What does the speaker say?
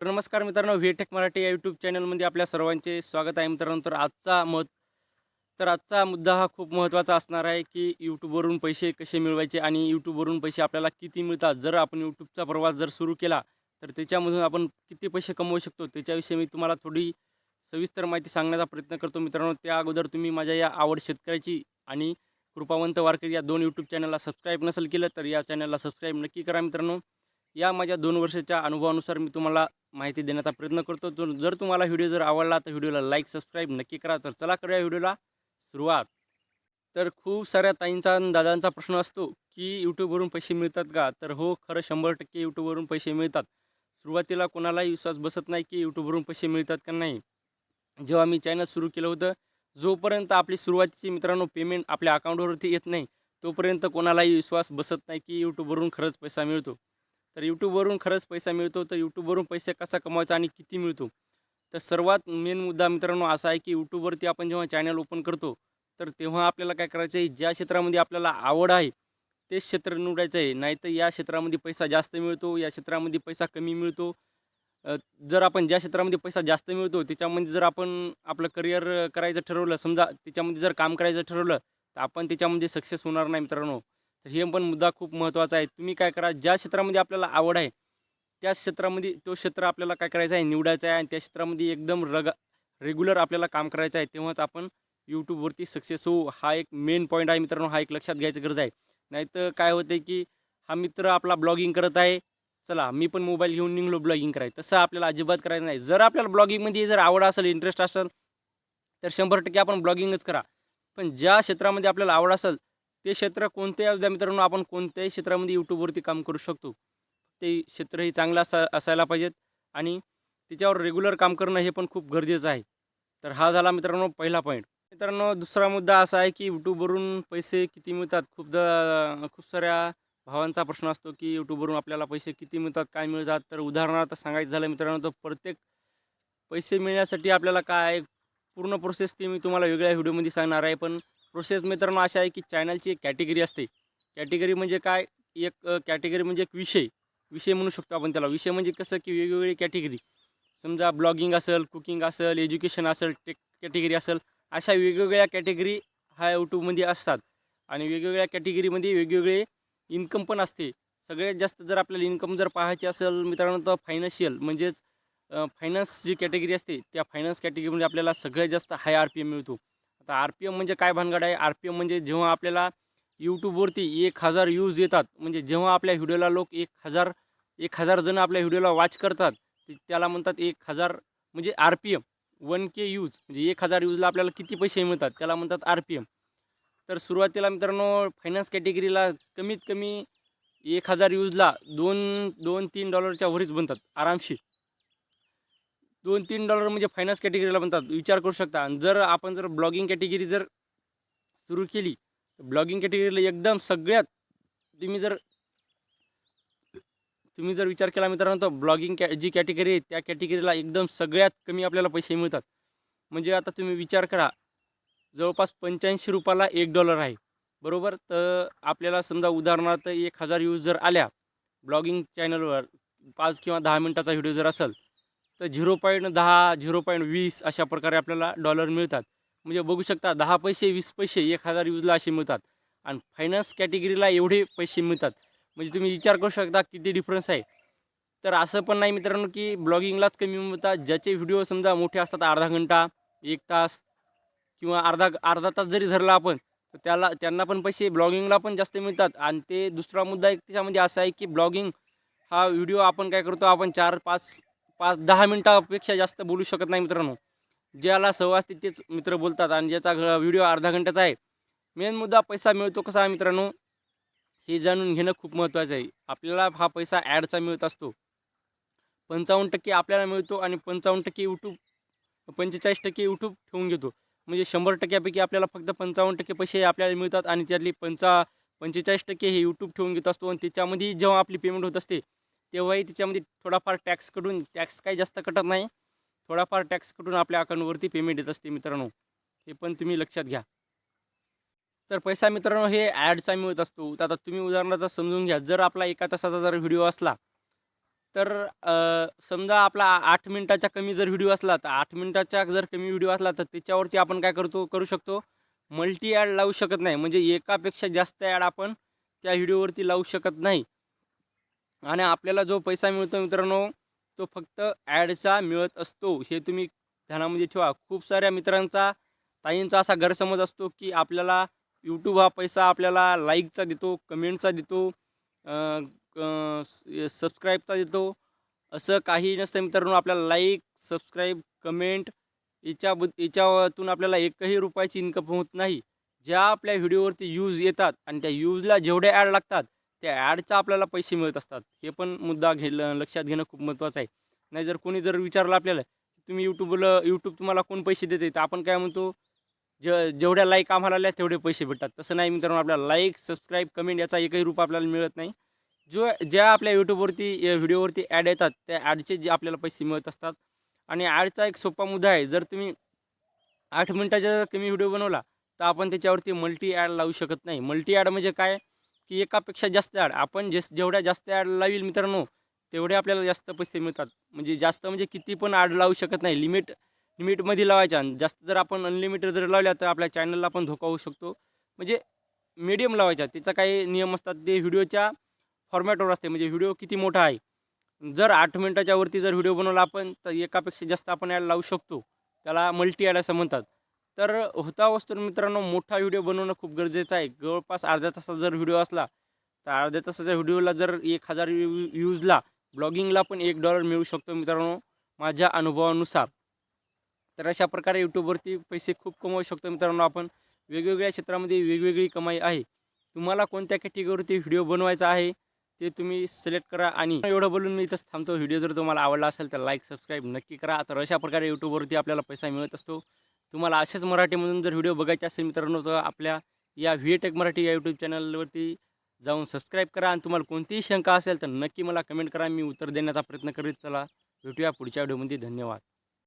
तर नमस्कार मित्रांनो व्हीटेक मराठी या यूट्यूब चॅनलमध्ये आपल्या सर्वांचे स्वागत आहे. मित्रांनो तर आजचा मत तर आजचा मुद्दा हा खूप महत्त्वाचा असणार आहे की यूट्यूबवरून पैसे कसे मिळवायचे आणि यूट्यूबवरून पैसे आपल्याला किती मिळतात. जर आपण यूट्यूबचा प्रवास जर सुरू केला तर त्याच्यामधून आपण किती पैसे कमवू शकतो? त्याच्याविषयी मी तुम्हाला थोडी सविस्तर माहिती सांगण्याचा प्रयत्न करतो. मित्रांनो त्या अगोदर तुम्ही माझ्या या आवड शेतकऱ्याची आणि कृपावंत वारकरी या दोन यूट्यूब चॅनलला सबस्क्राईब नसेल केलं तर या चॅनलला सबस्क्राईब नक्की करा मित्रांनो. या माझ्या दोन वर्षाच्या अनुभवानुसार मी तुम्हाला माहिती देण्याचा प्रयत्न करतो. तर जर तुम्हाला व्हिडिओ जर आवडला तर व्हिडिओला लाईक सबस्क्राईब नक्की करा. तर चला करूया व्हिडिओला सुरुवात. तर खूप साऱ्या ताईंचा आणि दादांचा प्रश्न असतो की यूट्यूबवरून पैसे मिळतात का? तर हो खरं शंभर टक्के यूट्यूबवरून पैसे मिळतात. सुरुवातीला कोणालाही विश्वास बसत नाही की यूट्यूबवरून पैसे मिळतात का नाही. जेव्हा मी चॅनल सुरू केलं होतं जोपर्यंत आपली सुरुवातीची मित्रांनो पेमेंट आपल्या अकाउंटवरती येत नाही तोपर्यंत कोणालाही विश्वास बसत नाही की यूट्यूबवरून खरंच पैसा मिळतो. तर यूट्यूबवरून खरंच पैसा मिळतो. तर यूट्यूबवरून पैसे कसा कमवायचा आणि किती मिळतो? तर सर्वात मेन मुद्दा मित्रांनो असा आहे की यूट्यूबवरती आपण जेव्हा चॅनल ओपन करतो तर तेव्हा आपल्याला काय करायचं आहे? ज्या क्षेत्रामध्ये आपल्याला आवड आहे तेच क्षेत्र निवडायचं आहे. नाहीतर या क्षेत्रामध्ये पैसा जास्त मिळतो या क्षेत्रामध्ये पैसा कमी मिळतो. जर आपण ज्या क्षेत्रामध्ये पैसा जास्त मिळतो त्याच्यामध्ये जर आपण आपलं करिअर करायचं ठरवलं समजा त्याच्यामध्ये जर काम करायचं ठरवलं तर आपण त्याच्यामध्ये सक्सेस होणार नाही मित्रांनो. तर हे पण मुद्दा खूप महत्त्वाचा आहे. तुम्ही काय करा ज्या क्षेत्रामध्ये आपल्याला आवड आहे त्या क्षेत्रामध्ये तो क्षेत्र आपल्याला काय करायचं आहे निवडायचं आहे आणि त्या क्षेत्रामध्ये एकदम रग रेग्युलर आपल्याला काम करायचं आहे तेव्हाच आपण यूट्यूबवरती सक्सेस होऊ. हा एक मेन पॉईंट आहे मित्रांनो हा एक लक्षात घ्यायची गरज आहे. नाहीतर काय होते की हा मित्र आपला ब्लॉगिंग करत आहे. चला मी पण मोबाईल घेऊन निघलो ब्लॉगिंग करायचं तसं आपल्याला अजिबात करायचं नाही. जर आपल्याला ब्लॉगिंगमध्ये जर आवड असेल इंटरेस्ट असेल तर शंभर टक्के आपण ब्लॉगिंगच करा. पण ज्या क्षेत्रामध्ये आपल्याला आवड असेल ते क्षेत्र कोणत्याही असू द्या मित्रांनो आपण कोणत्याही क्षेत्रामध्ये यूट्यूबवरती काम करू शकतो. ते क्षेत्र हे चांगलं असा असायला पाहिजेत आणि त्याच्यावर रेग्युलर काम करणं हे पण खूप गरजेचं आहे. तर हा झाला मित्रांनो पहिला पॉईंट मित्रांनो दुसरा मुद्दा असा आहे की यूट्यूबवरून पैसे किती मिळतात? खूपदा खूप साऱ्या भावांचा प्रश्न असतो की यूट्यूबवरून आपल्याला पैसे किती मिळतात काय मिळतात? तर उदाहरणार्थ सांगायचं झालं मित्रांनो तर प्रत्येक पैसे मिळण्यासाठी आपल्याला काय पूर्ण प्रोसेस ती मी तुम्हाला वेगळ्या व्हिडिओमध्ये सांगणार आहे. पण प्रोसेस मित्रांनो अशा आहे की चॅनलची एक कॅटेगरी असते. कॅटेगरी म्हणजे काय? एक कॅटेगरी म्हणजे एक विषय. विषय म्हणू शकतो आपण त्याला. विषय म्हणजे कसं की वेगवेगळी कॅटेगरी समजा ब्लॉगिंग असेल कुकिंग असेल एज्युकेशन असेल टेक कॅटेगरी असेल अशा वेगवेगळ्या कॅटेगरी हा यूट्यूबमध्ये असतात. आणि वेगवेगळ्या कॅटेगरीमध्ये वेगवेगळे इन्कम पण असते. सगळ्यात जास्त जर आपल्याला इन्कम जर पाहायची असेल मित्रांनो तर फायनान्शियल म्हणजेच फायनान्स जी कॅटेगरी असते त्या फायनान्स कॅटेगरीमध्ये आपल्याला सगळ्यात जास्त हाय आर पी एम मिळतो. तर आर पी एम म्हणजे काय भानगड आहे? आर पी एम म्हणजे जेव्हा आपल्याला यूट्यूबवरती एक हजार व्ह्यूज येतात म्हणजे जेव्हा आपल्या व्हिडिओला लोक एक हजार एक हजार जण आपल्या व्हिडिओला वॉच करतात ते त्याला म्हणतात एक हजार म्हणजे R P M one K views म्हणजे एक हजार यूजला आपल्याला किती पैसे मिळतात? त्याला म्हणतात आर पी एम तर सुरुवातीला मित्रांनो फायनान्स कॅटेगरीला कमीत कमी एक हजार यूजला दोन दोन तीन डॉलरच्या वरीच बनतात आरामशीर. दोन तीन डॉलर म्हणजे फायनान्स कॅटेगरीला बनतात विचार करू शकता. आणि जर आपण जर ब्लॉगिंग कॅटेगरी जर सुरू केली तर ब्लॉगिंग कॅटेगरीला एकदम सगळ्यात तुम्ही जर तुम्ही जर विचार केला मित्रांनो तर ब्लॉगिंग कॅ जी कॅटेगरी आहे त्या कॅटेगरीला एकदम सगळ्यात कमी आपल्याला पैसे मिळतात. म्हणजे आता तुम्ही विचार करा जवळपास पंच्याऐंशी रुपयाला एक डॉलर आहे. बरोबर? तर आपल्याला समजा उदाहरणार्थ एक हजार व्ह्यूज जर आल्या ब्लॉगिंग चॅनलवर पाच किंवा दहा मिनटाचा व्हिडिओ जर असेल तर झिरो पॉईंट दहा झिरो पॉईंट वीस अशा प्रकारे आपल्याला डॉलर मिळतात. म्हणजे बघू शकता दहा पैसे वीस पैसे एक हजार यूजला असे मिळतात. आणि फायनान्स कॅटेगरीला एवढे पैसे मिळतात. म्हणजे तुम्ही विचार करू शकता किती डिफरन्स आहे. तर असं पण नाही मित्रांनो की ब्लॉगिंगलाच कमी मिळतात. ज्याचे व्हिडिओ समजा मोठे असतात अर्धा घंटा एक तास किंवा अर्धा अर्धा तास जरी धरला आपण तर त्याला त्यांना पण पैसे ब्लॉगिंगला पण जास्त मिळतात. आणि ते दुसरा मुद्दा एक त्याच्यामध्ये असा आहे की ब्लॉगिंग हा व्हिडिओ आपण काय करतो आपण चार पाच पाच दहा मिनटापेक्षा जास्त बोलू शकत नाही मित्रांनो. ज्याला सवय असते तेच मित्र बोलतात आणि ज्याचा व्हिडिओ अर्धा घंट्याचा आहे. मेन मुद्दा पैसा मिळतो कसा आहे मित्रांनो? हे जाणून घेणं खूप महत्त्वाचं आहे. आपल्याला हा पैसा ॲडचा मिळत असतो. पंचावन्न टक्के आपल्याला मिळतो आणि पंचावन्न टक्के यूट्यूब पंचेचाळीस टक्के यूट्यूब ठेवून घेतो. म्हणजे शंभर टक्क्यापैकी आपल्याला फक्त पंचावन्न टक्के पैसे आपल्याला मिळतात आणि त्यातली पंचा पंचेचाळीस टक्के हे यूट्यूब ठेवून घेत असतो. आणि त्याच्यामध्ये जेव्हा आपली पेमेंट होत असते तेव्हाही त्याच्यामध्ये थोडाफार टॅक्स कटून टॅक्स काही जास्त कटत नाही. थोडाफार टॅक्स कटून आपल्या अकाउंटवरती पेमेंट येत असते मित्रांनो. हे पण तुम्ही लक्षात घ्या. तर पैसा मित्रांनो हे ॲडचा मिळत असतो. तर आता तुम्ही उदाहरणार्थ समजून घ्या. जर आपला एका तासाचा जर व्हिडिओ असला तर समजा आपला आठ मिनटाचा कमी जर व्हिडिओ असला तर आठ मिनटाच्या जर कमी व्हिडिओ असला तर त्याच्यावरती आपण काय करतो करू शकतो? मल्टी ॲड लावू शकत नाही. म्हणजे एकापेक्षा जास्त ॲड आपण त्या व्हिडिओवरती लावू शकत नाही. आणि आपल्याला जो पैसा मिळतो मित्रांनो तो फक्त ॲडचा मिळत असतो. हे तुम्ही ध्यानामध्ये ठेवा. खूप साऱ्या मित्रांचा ताईंचा असा गैरसमज असतो की आपल्याला यूट्यूब हा पैसा आपल्याला लाईकचा देतो कमेंटचा देतो सबस्क्राईबचा देतो. असं काही नसतं मित्रांनो आपल्याला लाईक सबस्क्राईब कमेंट याच्या याच्यातून आपल्याला एकही रुपयाची इन्कम होत नाही. ज्या आपल्या व्हिडिओवरती यूज येतात आणि त्या यूजला जेवढे ॲड लागतात त्या ॲडचा आपल्याला पैसे मिळत असतात. हे पण मुद्दा घे लक्षात घेणं खूप महत्त्वाचं आहे. नाही जर कोणी जर विचारलं आपल्याला तुम्ही यूट्यूबला यूट्यूब तुम्हाला कोण पैसे देते? तर आपण काय म्हणतो ज जेवढ्या लाईक आम्हाला आल्या तेवढे पैसे भेटतात. तसं नाही मित्रांनो आपल्याला लाईक सबस्क्राईब कमेंट याचा एकही रूप आपल्याला मिळत नाही. जो ज्या आपल्या यूट्यूबवरती व्हिडिओवरती ॲड येतात त्या ॲडचे जे आपल्याला पैसे मिळत असतात. आणि ॲडचा एक सोपा मुद्दा आहे जर तुम्ही आठ मिनटाचा कमी व्हिडिओ बनवला तर आपण त्याच्यावरती मल्टी ॲड लावू शकत नाही. मल्टी ॲड म्हणजे काय? की एकापेक्षा जास्त ॲड. आपण जे जेवढ्या जास्त ॲड लावील मित्रांनो तेवढे आपल्याला जास्त पैसे मिळतात. म्हणजे जास्त म्हणजे किती पण ॲड लावू शकत नाही. लिमिट लिमिटमध्ये लावायच्या. आणि जास्त जर आपण अनलिमिटेड जर लावल्या तर आपल्या चॅनलला पण धोका होऊ शकतो. म्हणजे मीडियम लावायच्या. त्याचा काही नियम असतात. ते व्हिडिओच्या फॉर्मॅटवर असते. म्हणजे व्हिडिओ किती मोठा आहे. जर आठ मिनटाच्या वरती जर व्हिडिओ बनवला आपण तर एकापेक्षा जास्त आपण ॲड लावू शकतो. त्याला मल्टी ॲड असं म्हणतात. तर होता वस्तू मित्रांनो मोठा व्हिडिओ बनवणं खूप गरजेचं आहे. जवळपास अर्ध्या तासाचा जर व्हिडिओ असला तर अर्ध्या तासाच्या व्हिडिओला जर एक हजार व्ह्यूजला ब्लॉगिंगला पण एक डॉलर मिळू शकतो मित्रांनो माझ्या अनुभवानुसार. तर अशा प्रकारे यूट्यूबवरती पैसे खूप कमवू शकतो मित्रांनो आपण. वेगवेगळ्या क्षेत्रामध्ये वेगवेगळी कमाई आहे. तुम्हाला कोणत्या कॅटेगरीवरती व्हिडिओ बनवायचा आहे ते तुम्ही सिलेक्ट करा आणि एवढं बोलून मी इथंच थांबतो. व्हिडिओ जर तुम्हाला आवडला असेल तर लाईक सबस्क्राईब नक्की करा. तर अशा प्रकारे यूट्यूबवरती आपल्याला पैसा मिळत असतो. तुम्हाला अशाच मराठीमधून जर व्हिडिओ बघायचे असेल मित्रांनो तर आपल्या या व्ही टेक मराठी या यूट्यूब चॅनलवरती जाऊन सबस्क्राईब करा. आणि तुम्हाला कोणतीही शंका असेल तर नक्की मला कमेंट करा. मी उत्तर देण्याचा प्रयत्न करीत चला. भेटूया पुढच्या व्हिडिओमध्ये. धन्यवाद.